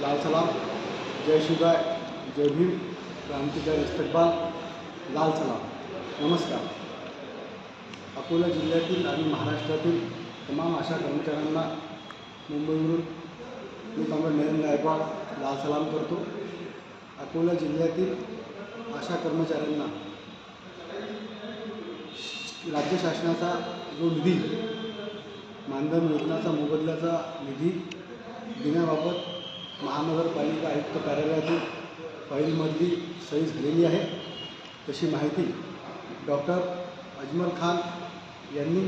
लाल सलाम जय शिवराय जय भीम क्रांतिकारी इस्तकबाल लाल सलाम. नमस्कार. अकोला जिल्ह्यातील आणि महाराष्ट्रातील तमाम आशा कर्मचाऱ्यांना मुंबईवरून मी कॉम्रेड नरेंद्र गायकवाड लाल सलाम करतो. अकोला जिल्ह्यातील आशा कर्मचाऱ्यांना राज्य शासनाचा जो निधी मानधन योजनाचा मोबदल्याचा निधी देण्याबाबत महानगरपालिका आयुक्त कार्यालयातील फाईलमधली सही झालेली आहे. तशी माहिती डॉक्टर अजमल खान यांनी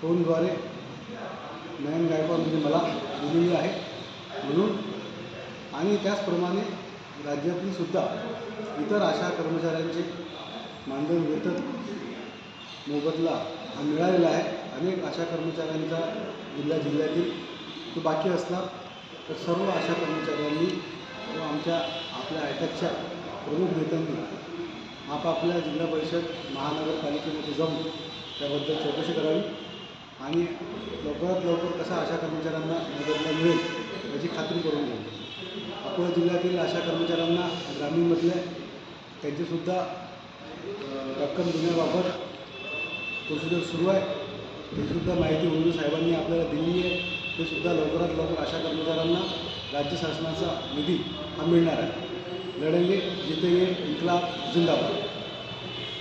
फोनद्वारे नयन गायकवाड म्हणजे मला दिलेली आहे. म्हणून आणि त्याचप्रमाणे राज्यातील सुद्धा इतर आशा कर्मचाऱ्यांचे मानधन वेतन मोबदला हा मिळालेला आहे. अनेक आशा कर्मचाऱ्यांचा जिल्ह्या जिल्ह्यातील तो बाकी असला तर सर्व आशा कर्मचाऱ्यांनी व आमच्या आपल्या आयटकच्या प्रमुख नेत्यांनी आपापल्या जिल्हा परिषद महानगरपालिकेमध्ये जाऊन त्याबद्दल चौकशी करावी आणि लवकरात लवकर कसा आशा कर्मचाऱ्यांना मदतला मिळेल याची खात्री करून घ्यावी. अकोला जिल्ह्यातील आशा कर्मचाऱ्यांना ग्रामीणमधल्या त्यांचीसुद्धा रक्कम देण्याबाबत प्रोसिजर सुरू आहे. तीसुद्धा माहिती उर्दू साहेबांनी आपल्याला दिली आहे. ते सुद्धा लवकरात लवकर अशा कर्मचाऱ्यांना राज्य शासनाचा निधी हा मिळणार आहे. लढेंगे जितेंगे इन्कलाब जिंदाबाद.